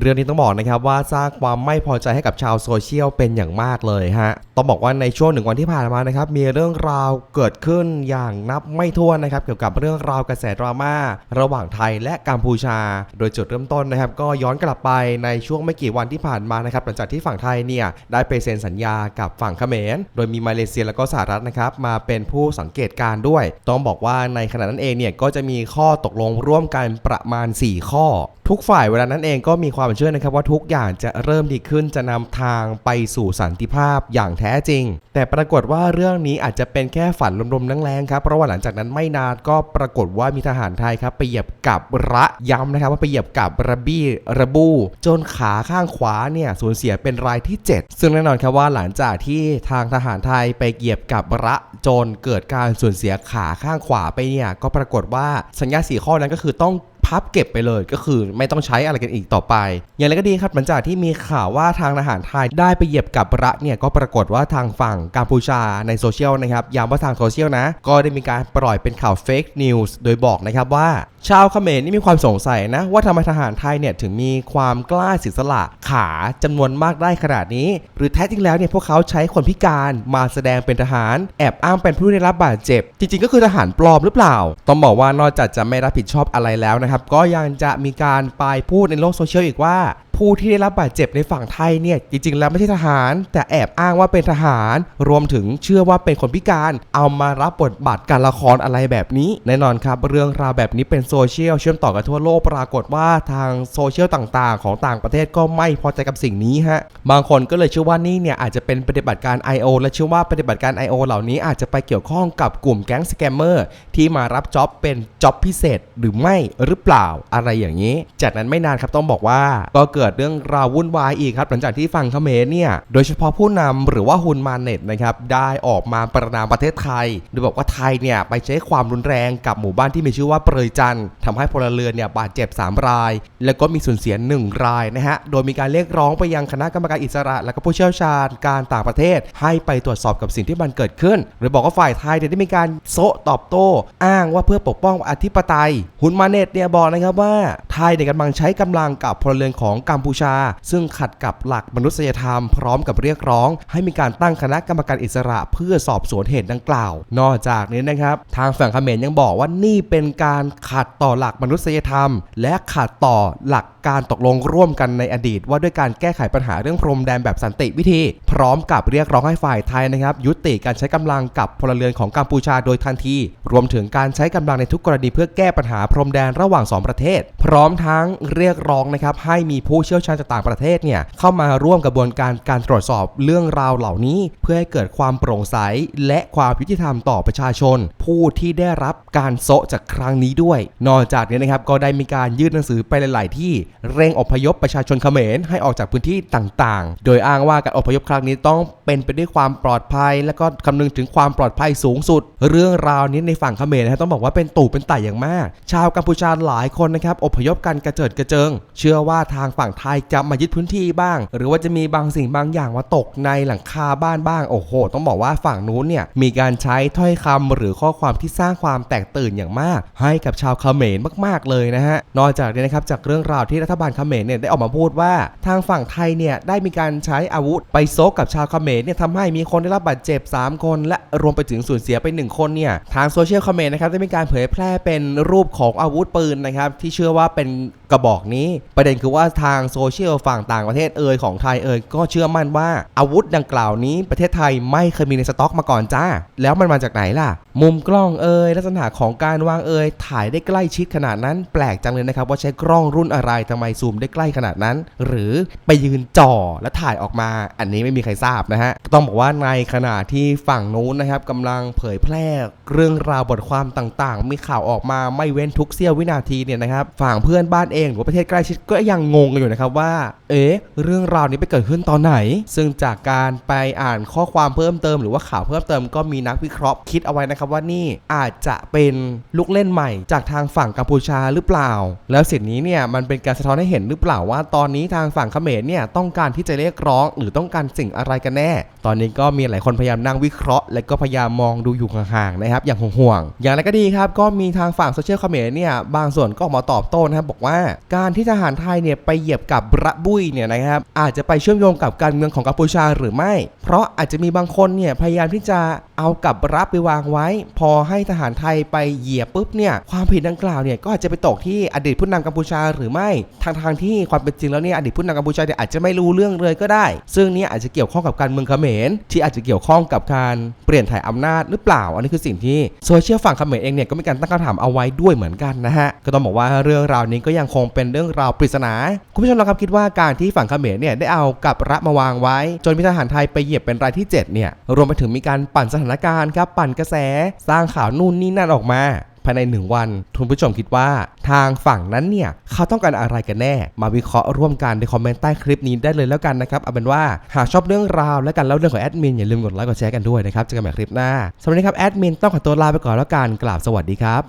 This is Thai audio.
เรื่องนี้ต้องบอกนะครับว่าสร้างความไม่พอใจให้กับชาวโซเชียลเป็นอย่างมากเลยฮะ ต้องบอกว่าในช่วงหนึ่งวันที่ผ่านมานะครับมีเรื่องราวเกิดขึ้นอย่างนับไม่ถ้วนนะครับเกี่ยวกับเรื่องราวกระแสดราม่าระหว่างไทยและกัมพูชา โดยจุดเริ่มต้นนะครับก็ย้อนกลับไปในช่วงไม่กี่วันที่ผ่านมานะครับหลังจากที่ฝั่งไทยเนี่ยได้ไปเซ็นสัญญากับฝั่งเขมร โดยมีมาเลเซียและก็สหรัฐนะครับมาเป็นผู้สังเกตการ์ด้วย ต้องบอกว่าในขณะนั้นเองเนี่ยก็จะมีข้อตกลงร่วมกันประมาณ 4 ข้อ ทุกฝ่ายเวลานั้นเองก็มีความเชื่อนะครับว่าทุกอย่างจะเริ่มดีขึ้นจะนำทางไปสู่สันติภาพอย่างแท้จริง แต่ปรากฏว่าเรื่องนี้อาจจะเป็นแค่ฝันลมๆแรงๆครับเพราะว่าหลังจากนั้นไม่นานก็ปรากฏว่ามีทหารไทยครับไปเหยียบกับระย้ำนะครับว่าไปเหยียบกับระบี้ระบูจนขาข้างขวาเนี่ยสูญเสียเป็นรายที่ 7 ซึ่งแน่นอนครับว่าหลังจากที่ทางทหารไทยไปเหยียบกับระจนเกิดการสูญเสียขาข้างขวาไปเนี่ยก็ปรากฏว่าสัญญาสีข้อนั้นก็คือต้อง พับเก็บไปเลย ก็คือไม่ต้องใช้อะไรกันอีกต่อไป อย่างไรก็ดีครับหลังจากที่มีข่าวว่าทางทหารไทยได้ไปเหยียบกับระเนี่ยก็ปรากฏว่าทางฝั่งกัมพูชาในโซเชียลนะครับย้ำว่าทางโซเชียลนะ ก็ได้มีการปล่อยเป็นข่าวเฟกนิวส์โดยบอกนะครับว่า ชาวเขมรนี่มีความสงสัยนะ ว่าทำไมทหารไทยเนี่ยถึงมีความกล้าสิสละขาจำนวนมากได้ขนาดนี้ หรือแท้จริงแล้วเนี่ยพวกเขาใช้คนพิการมาแสดงเป็นทหาร แอบอ้างเป็นผู้ได้รับบาดเจ็บ จริงๆ ก็คือทหารปลอมหรือเปล่า ต้องบอกว่านอกจากจะไม่รับผิดชอบอะไรแล้วนะครับก็ยังจะมีการไปพูดในโลกโซเชียลอีกว่าผู้ที่ได้รับบาดเจ็บในฝั่งไทยเนี่ยจริงๆ แล้วไม่ใช่ทหาร แต่แอบอ้างว่าเป็นทหาร รวมถึงเชื่อว่าเป็นคนพิการเอามารับบทบาทการละครอะไรแบบนี้ แน่นอนครับ เรื่องราวแบบนี้เป็นโซเชียลเชื่อมต่อกันทั่วโลกปรากฏว่าทางโซเชียลต่างๆ ของต่างประเทศก็ไม่พอใจกับสิ่งนี้ฮะบางคนก็เลยเชื่อว่านี่เนี่ยอาจจะเป็นปฏิบัติการ I.O. และเชื่อว่าปฏิบัติการ I.O. เหล่านี้อาจจะไปเกี่ยวข้องกับกลุ่มแก๊งสแกมเมอร์ที่มารับจ็อบเป็นจ็อบพิเศษหรือไม่หรือเปล่าอะไรอย่างนี้ จากนั้นไม่นานครับต้องบอกว่าก็เกิดเรื่องราววุ่นวายอีกครับ หลังจากที่ฝั่งเขมรเนี่ยโดยเฉพาะผู้นำหรือว่าฮุนมาเน็ตนะครับได้ออกมาประนามประเทศไทย โดยบอกว่าไทยเนี่ยไปใช้ความรุนแรงกับหมู่บ้านที่มีชื่อว่าเปรยจันทร์ทำให้พลเรือนเนี่ยบาดเจ็บ 3 ราย แล้วก็มีสูญเสีย 1 รายนะฮะโดยมีการเรียกร้องไปยังคณะกรรมการอิสระ และก็ผู้เชี่ยวชาญการต่างประเทศ ให้ไปตรวจสอบกับสิ่งที่มันเกิดขึ้นโดยบอกว่าฝ่ายไทยเนี่ยได้มีการโซตอบโต้ อ้างว่าเพื่อปกป้องอธิปไตยฮุนมาเน็ตเนี่ยบอกนะครับว่าไทยเนี่ยกำลังใช้กำลังกับพลเรือนของกมพูชา ซึ่งขัดกับหลักมนุษยธรรมพร้อมกับเรียกร้อง ให้มีการตั้งคณะกรรมการอิสระเพื่อสอบสวนเหตุดังกล่าว นอกจากนี้นะครับ ทางฝั่งเขมรยังบอกว่านี่เป็นการขัดต่อหลักมนุษยธรรม และขัดต่อหลัก การตกลงร่วมกันในอดีต ว่าด้วยการแก้ไขปัญหาเรื่องพรมแดนแบบสันติวิธี พร้อมกับเรียกร้องให้ฝ่ายไทยนะครับยุติการใช้กำลังกับพลเรือนของกัมพูชาโดยทันที รวมถึงการใช้กำลังในทุกกรณีเพื่อแก้ปัญหาพรมแดนระหว่างสองประเทศ พร้อมทั้งเรียกร้องนะครับให้มีผู้เชี่ยวชาญจากต่างประเทศเนี่ยเข้ามาร่วมกระบวนการการตรวจสอบเรื่องราวเหล่านี้ เพื่อให้เกิดความโปร่งใสและความยุติธรรมต่อประชาชน ผู้ที่ได้รับการโซะจากครั้งนี้ด้วย นอกจากนี้นะครับก็ได้มีการยื่นหนังสือไปหลาย ๆ ที่เร่งอพยพประชาชนเขมรให้ออกจากพื้นที่ต่างๆ โดยอ้างว่าการอพยพครั้งนี้ต้องเป็นไปด้วยความปลอดภัย และก็คำนึงถึงความปลอดภัยสูงสุด เรื่องราวนี้ในฝั่งเขมรนะครับต้องบอกว่าเป็นตู่เป็นไต่อย่างมาก ชาวกัมพูชาหลายคนนะครับอพยพกันกระเจิดกระเจิง เชื่อว่าทางฝั่งไทยจะมายึดพื้นที่บ้าง หรือว่าจะมีบางสิ่งบางอย่างมาตกในหลังคาบ้านบ้างโอ้โห ต้องบอกว่าฝั่งนู้นเนี่ยมีการใช้ถ้อยคำหรือข้อความที่สร้างความแตกตื่นอย่างมาก ให้กับชาวเขมรมาก ๆเลยนะฮะนอกจากนี้นะครับจากเรื่องราวที่รัฐบาลเขมรเนี่ยได้ออกมาพูดว่าทางฝั่งไทยเนี่ยได้มีการใช้อาวุธไปโซกกับชาวเขมรเนี่ยทำให้มีคนได้รับบาดเจ็บ 3 คน และรวมไปถึงสูญเสียไป 1 คนเนี่ยทางโซเชียลเขมรนะครับได้มีการเผยแพร่เป็นรูปของอาวุธปืนนะครับที่เชื่อว่าเป็นกระบอกนี้ ประเด็นคือว่าทางโซเชียลฝั่งต่างประเทศเอ่ยของไทยเอ่ยก็เชื่อมั่นว่าอาวุธดังกล่าวนี้ประเทศไทยไม่เคยมีในสต็อกมาก่อนจ้า แล้วมันมาจากไหนล่ะมุมกล้องเอ่ยลักษณะของการวางเอ่ยถ่ายได้ใกล้ชิดขนาดนั้น แปลกจังเลยนะครับว่าใช้กล้องรุ่นอะไรทำไมซูมได้ใกล้ขนาดนั้น หรือไปยืนจ่อและถ่ายออกมา อันนี้ไม่มีใครทราบนะฮะต้องบอกว่าในขณะที่ฝั่งนู้นนะครับกำลังเผยแพร่เรื่องราวบทความต่างๆ มีข่าวออกมาไม่เว้นทุกเสี้ยววินาทีเนี่ยนะครับฝั่งเพื่อนบ้านเอง หรือประเทศใกล้ชิดก็ยังงงกันอยู่นะครับว่า เอ๊ะเรื่องราวนี้ไปเกิดขึ้นตอนไหน ซึ่งจากการไปอ่านข้อความเพิ่มเติม หรือว่าข่าวเพิ่มเติมก็มีนักวิเคราะห์คิดเอาไว้นะครับนะครับว่านี่อาจจะเป็นลูกเล่นใหม่ จากทางฝั่งกัมพูชาหรือเปล่า แล้วสิ่งนี้เนี่ยมันเป็นการสะท้อนให้เห็นหรือเปล่าว่าตอนนี้ทางฝั่งเขมรเนี่ยต้องการที่จะเรียกร้อง หรือต้องการสิ่งอะไรกันแน่ ตอนนี้ก็มีหลายคนพยายามนั่งวิเคราะห์ และก็พยายามมองดูอยู่ห่างๆนะครับอย่างห่วงๆอย่างไรก็ดีครับก็มีทางฝั่งโซเชียลเขมรเนี่ยบางส่วนก็ออกมาตอบโต้นะครับบอกว่า การที่ทหารไทยเนี่ยไปเหยียบกับระบุยเนี่ยนะครับอาจจะไปเชื่อมโยงกับการเมืองของกัมพูชาหรือไม่ เพราะอาจจะมีบางคนเนี่ยพยายามที่จะเอากับรับไปวางไว้ พอให้ทหารไทยไปเหยียบปุ๊บเนี่ยความผิดดังกล่าวเนี่ยก็อาจจะไปตกที่อดีตผู้นำกัมพูชาหรือไม่ทางทางที่ความเป็นจริงแล้วเนี่ยอดีตผู้นำกัมพูชาเนี่ยอาจจะไม่รู้เรื่องเลยก็ได้ ซึ่งนี่อาจจะเกี่ยวข้องกับการเมืองเขมร ที่อาจจะเกี่ยวข้องกับการเปลี่ยนถ่ายอำนาจหรือเปล่า อันนี้คือสิ่งที่โซเชียลฝั่งเขมรเองเนี่ยก็มีการตั้งคำถามเอาไว้ด้วยเหมือนกันนะฮะก็ต้องบอกว่าเรื่องราวนี้ก็ยังคงเป็นเรื่องราวปริศนาคุณผู้ชมลองครับคิดว่าการที่ฝั่งเขมรเนี่ยได้เอากับระมาวางไว้ จนมีทหารไทยไปเหยียบเป็นรายที่ 7 เนี่ย รวมไปถึงมีการปั่นสถานการณ์ครับ ปั่นกระแส สร้างข่าวนู่นนี่นั่นออกมาภายในหนึ่งวันคุณผู้ชมคิดว่า ทางฝั่งนั้นเนี่ย เขาต้องการอะไรกันแน่ มาวิเคราะห์ร่วมกันในคอมเมนต์ใต้คลิปนี้ได้เลยแล้วกันนะครับ เอาเป็นว่าหากชอบเรื่องราวและการเล่าเรื่องของแอดมินอย่าลืมกดไลค์กดแชร์กันด้วยนะครับเจอกันใหม่คลิปหน้าสำหรับวันนี้ครับแอดมินต้องขอตัวลาไปก่อนแล้วกันกล่าวสวัสดีครับ